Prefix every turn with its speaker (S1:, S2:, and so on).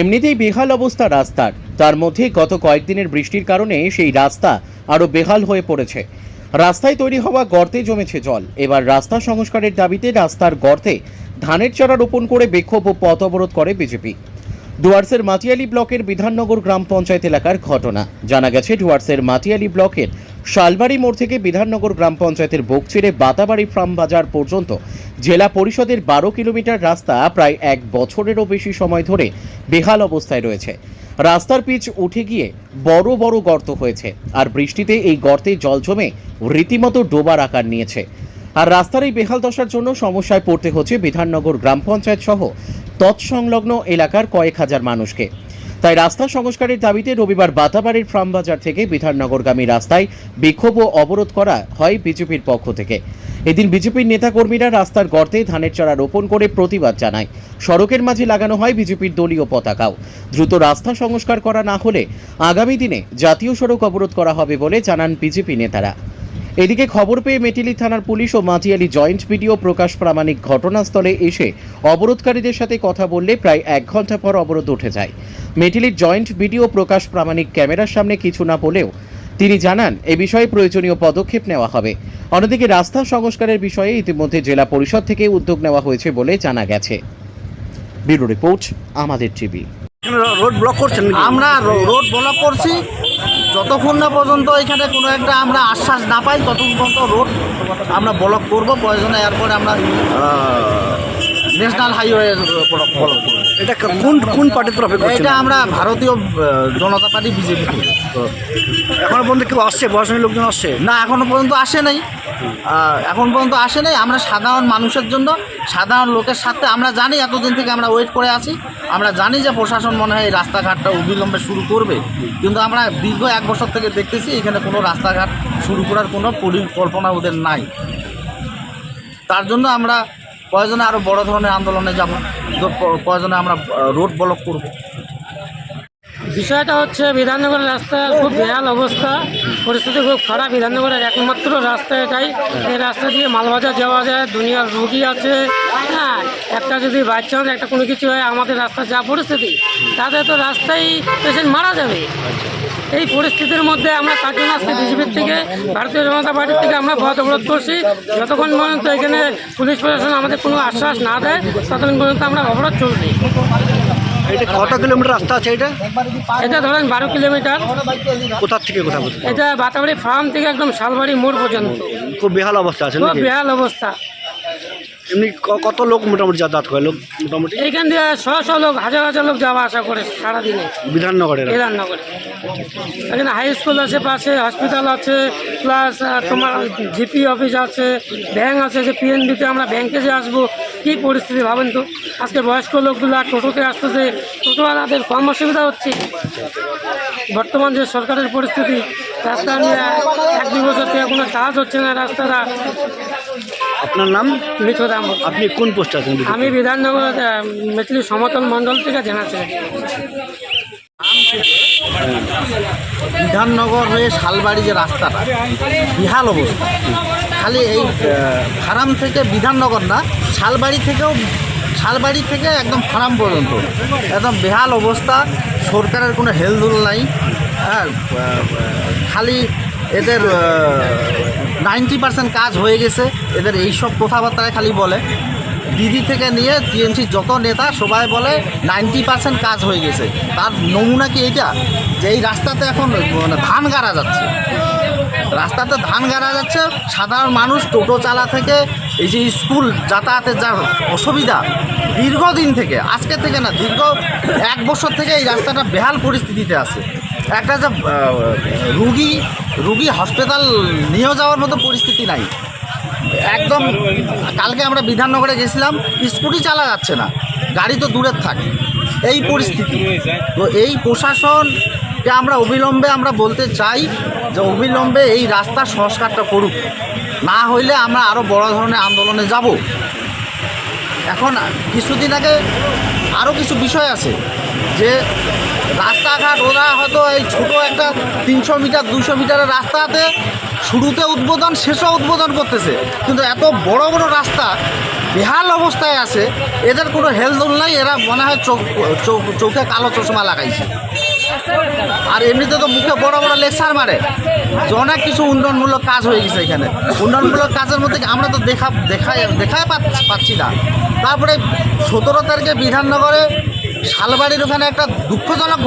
S1: এমনিতেই বেহাল অবস্থা রাস্তার। তার মধ্যে গত কয়েকদিনের বৃষ্টির কারণে সেই রাস্তা আরও বেহাল হয়ে পড়েছে। রাস্তায় তৈরি হওয়া গর্তে জমেছে জল। এবার রাস্তা সংস্কারের দাবিতে রাস্তার গর্তে ধানের চারা রোপণ করে বিক্ষোভ ও পথ অবরোধ করে বিজেপি। ডুয়ার্সের মাটিয়ালি ব্লকের বিধাননগর গ্রাম পঞ্চায়েত এলাকার ঘটনা। জানা গেছে, ডুয়ার্সের মাটিয়ালি ব্লকের শালবাড়ি মোড় থেকে বিধাননগর গ্রাম পঞ্চায়েতের বকচিরে বাতাবাড়ি ফার্ম বাজার পর্যন্ত জেলা পরিষদের বারো কিলোমিটার রাস্তা প্রায় এক বছরেরও বেশি সময় ধরে বেহাল অবস্থায় রয়েছে। রাস্তার পিচ উঠে গিয়ে বড় বড় গর্ত হয়েছে, আর বৃষ্টিতে এই গর্তে জল জমে রীতিমতো ডোবার আকার নিয়েছে। আর রাস্তার এই বেহাল দশার জন্য সমস্যায় পড়তে হচ্ছে বিধাননগর গ্রাম পঞ্চায়েত সহ তৎসংলগ্ন এলাকার কয়েক হাজার মানুষকে। তাই রাস্তা সংস্কারের দাবিতে রবিবার বাতাবাড়ির ফার্ম বাজার থেকে বিধাননগরগামী রাস্তায় বিক্ষোভ ও অবরোধ করা হয় বিজেপির পক্ষ থেকে। এদিন বিজেপির নেতাকর্মীরা রাস্তার গর্তে ধানের চারা রোপণ করে প্রতিবাদ জানায়। সড়কের মাঝে লাগানো হয় বিজেপির দলীয় পতাকাও। দ্রুত রাস্তা সংস্কার করা না হলে আগামী দিনে জাতীয় সড়ক অবরোধ করা হবে বলে জানান বিজেপি নেতারা। এদিকে খবর পেয়ে মেটিলি থানার পুলিশ ও মাটিয়ালি জয়েন্ট ভিডিও প্রকাশ প্রামাণিক ঘটনাস্থলে এসে অবরোধকারীদের সাথে কথা বললে প্রায় এক ঘণ্টা পর অবরোধ উঠে যায়। মেটিলির জয়েন্ট ভিডিও প্রকাশ প্রামাণিক ক্যামেরার সামনে কিছু না বলেও তিনি জানান এ বিষয়ে প্রয়োজনীয় পদক্ষেপ নেওয়া হবে। অন্যদিকে রাস্তা সংস্কারের বিষয়ে ইতিমধ্যে জেলা পরিষদ থেকে উদ্যোগ নেওয়া হয়েছে বলে জানা গেছে। Bureau report Amader TV.
S2: Road block করছেন
S3: আমরা রোড ব্লক করছি। যতক্ষণ না পর্যন্ত এখানে কোনো একটা আমরা আশ্বাস না পাই, ততক্ষণ পর্যন্ত রোড আমরা ব্লক করব, প্রয়োজনে এরপরে আমরা ন্যাশনাল হাইওয়ে ব্লক করব।
S2: এটা কোন কোন পার্টির তরফে করছেন
S3: এটা আমরা ভারতীয় জনতা পার্টি বিজেপি
S2: এখনও পর্যন্ত কেউ আসছে? প্রশাসনের লোকজন আসছে?
S3: না এখনও পর্যন্ত আসে নাই। এখন পর্যন্ত আসে নাই। আমরা সাধারণ মানুষের জন্য সাধারণ লোকের সাথে আমরা জানি এতদিন থেকে আমরা ওয়েট করে আছি। আমরা জানি যে প্রশাসন মনে হয় এই রাস্তাঘাটটা অবিলম্বে শুরু করবে। কিন্তু আমরা দীর্ঘ এক বছর থেকে দেখতেছি এখানে কোনো রাস্তাঘাট শুরু করার কোনো পরিকল্পনা ওদের নাই। তার জন্য আমরা প্রয়োজনে আরও বড় ধরনের আন্দোলনে যাব। প্রয়োজনে আমরা রোড ব্লক করব।
S4: বিষয়টা হচ্ছে বিধাননগরের রাস্তার খুব বেহাল অবস্থা। পরিস্থিতি খুব খারাপ। বিধাননগরের একমাত্র রাস্তা এটাই। এই রাস্তা দিয়ে মালবাজার যাওয়া যায়, দুনিয়ার রুগী আছে। হ্যাঁ একটা যদি বাচ্চা হয় একটা কোনো কিছু হয়, আমাদের রাস্তার যা পরিস্থিতি, তাতে তো রাস্তায় পেশেন্ট মারা যাবে। এই পরিস্থিতির মধ্যে আমরা জন্য আজকে বিজেপির থেকে, ভারতীয় জনতা পার্টির থেকে আমরা পথ অবরোধ করছি। যতক্ষণ পর্যন্ত এখানে পুলিশ প্রশাসন আমাদের কোনো আশ্বাস না দেয়, ততক্ষণ পর্যন্ত আমরা অবরোধ চলছি
S2: এটা কত কিলোমিটার রাস্তা আছে এটা?
S4: এটা ধরেন বারো কিলোমিটার।
S2: কোথা থেকে কোথা
S4: এটা বাতাবাড়ি ফার্ম থেকে একদম শালবাড়ি মোড় পর্যন্ত।
S2: খুব বেহাল অবস্থা আছে
S4: খুব বেহাল অবস্থা।
S2: এমনি কত লোক মোটামুটি যাতায়াত করে? লোক মোটামুটি?
S4: এইখান দিয়ে শ শ লোক হাজার হাজার লোক যাওয়া আসা করে সারাদিনে।
S2: বিধাননগরের?
S4: বিধাননগরে। এখানে হাই স্কুল আছে পাশে হসপিটাল আছে প্লাস তোমার জিপি অফিস আছে ব্যাংক আছে যে পিএনবিতে আমরা ব্যাংকে যে আসব কী পরিস্থিতি ভাবেন তো? আজকে বয়স্ক লোকগুলো আর টোটোতে আসতেছে টোটোওয়ালাদের কম অসুবিধা হচ্ছে। বর্তমান যে সরকারের পরিস্থিতি রাস্তা নিয়ে এক দুই বছর থেকে কোনো কাজ হচ্ছে না রাস্তাটা।
S2: আপনার নাম?
S4: মিঠো দাম
S2: আপনি কোন পোস্টে আছেন?
S4: আমি বিধাননগর মেটলি সমতল মণ্ডল থেকে জানা সেক্রেটারি
S3: বিধাননগর হয়ে শালবাড়ি যে রাস্তাটা বিহাল অবস্থা। খালি এই ফার্ম থেকে বিধাননগর না শালবাড়ি থেকেও শালবাড়ি থেকে একদম ফার্ম পর্যন্ত। একদম বেহাল অবস্থা সরকারের কোনো হেলদোল নাই। হ্যাঁ খালি এদের নাইনটি পার্সেন্ট কাজ হয়ে গেছে। এদের এইসব কথাবার্তায় খালি বলে। দিদি থেকে নিয়ে টিএমসি যত নেতা, সবাই বলে নাইনটি পার্সেন্ট কাজ হয়ে গেছে। তার নমুনা কি এটা যে এই রাস্তাতে এখন মানে ধান গাড়া যাচ্ছে। রাস্তাতে ধান গাড়া যাচ্ছে, সাধারণ মানুষ টোটো চালা থেকে, এই যে স্কুল যাতায়াতের যা অসুবিধা, দীর্ঘদিন থেকে, আজকে থেকে না, দীর্ঘ এক বছর থেকে এই রাস্তাটা বেহাল পরিস্থিতিতে আছে। একটা যে রুগী রুগী হসপিটাল নিয়ে যাওয়ার মতো পরিস্থিতি নাই। একদম কালকে আমরা বিধাননগরে গেছিলাম, স্কুটি চালা যাচ্ছে না, গাড়ি তো দূরের থাকে, এই পরিস্থিতি। তো এই প্রশাসনকে আমরা অবিলম্বে আমরা বলতে চাই যে অবিলম্বে এই রাস্তার সংস্কারটা করুক। না হইলে আমরা আরও বড় ধরনের আন্দোলনে যাব। এখন কিছুদিন আগে আরও কিছু বিষয় আছে যে রাস্তাঘাট, ওরা হয়তো এই ছোটো একটা তিনশো মিটার দুশো মিটারের রাস্তাতে শুরুতে উদ্বোধন শেষও উদ্বোধন করতেছে। কিন্তু এত বড় বড় রাস্তা বেহাল অবস্থায় আছে, এদের কোনো হেলদোল নাই, এরা মনে হয় চোখ, চোখে কালো চশমা লাগাইছে। আর এমনিতে তো মুখে বড় বড় লেকচার মারে। অনেক কিছু উন্নয়নমূলক কাজ হয়ে গেছে এখানে। উন্নয়নমূলক কাজের মধ্যে আমরা তো দেখা দেখা, দেখাই পাচ্ছি- না। তারপরে সতেরো তারিখে বিধাননগরে শালবাড়ির ওখানে একটা দুঃখজনক